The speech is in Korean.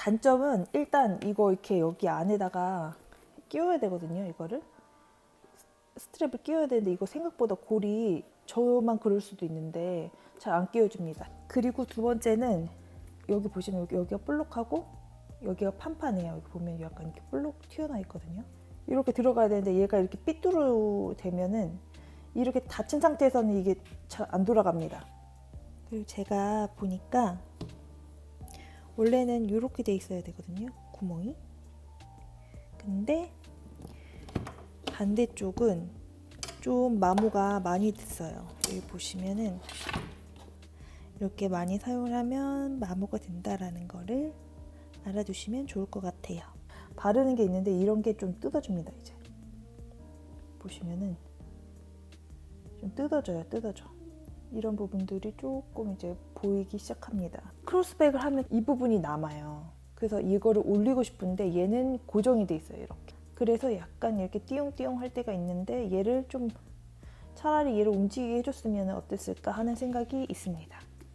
단점은 일단 이거 이렇게 여기 안에다가 끼워야 되거든요. 이거를 스트랩을 끼워야 되는데 이거 생각보다 골이 저만 그럴 수도 있는데 잘 안 끼워집니다. 그리고 두 번째는 여기 보시면 여기, 여기가 볼록하고 여기가 판판해요. 여기 보면 약간 이렇게 볼록 튀어나 있거든요. 이렇게 들어가야 되는데 얘가 이렇게 삐뚤어 되면은 이렇게 닫힌 상태에서는 이게 잘 안 돌아갑니다. 그리고 제가 보니까 원래는 이렇게 돼 있어야 되거든요. 구멍이. 근데 반대쪽은 좀 마모가 많이 됐어요. 여기 보시면은 이렇게 많이 사용을 하면 마모가 된다라는 거를 알아두시면 좋을 것 같아요. 바르는 게 있는데 이런 게 좀 뜯어집니다. 이제 보시면은 좀 뜯어져요. 뜯어져. 이런 부분들이 조금 이제 보이기 시작합니다. 크로스백을 하면 이 부분이 남아요. 그래서 이거를 올리고 싶은데 얘는 고정이 돼 있어요. 이렇게. 그래서 약간 이렇게 띠용띠용 할 때가 있는데 얘를 좀 차라리 얘를 움직이게 해줬으면 어땠을까 하는 생각이 있습니다.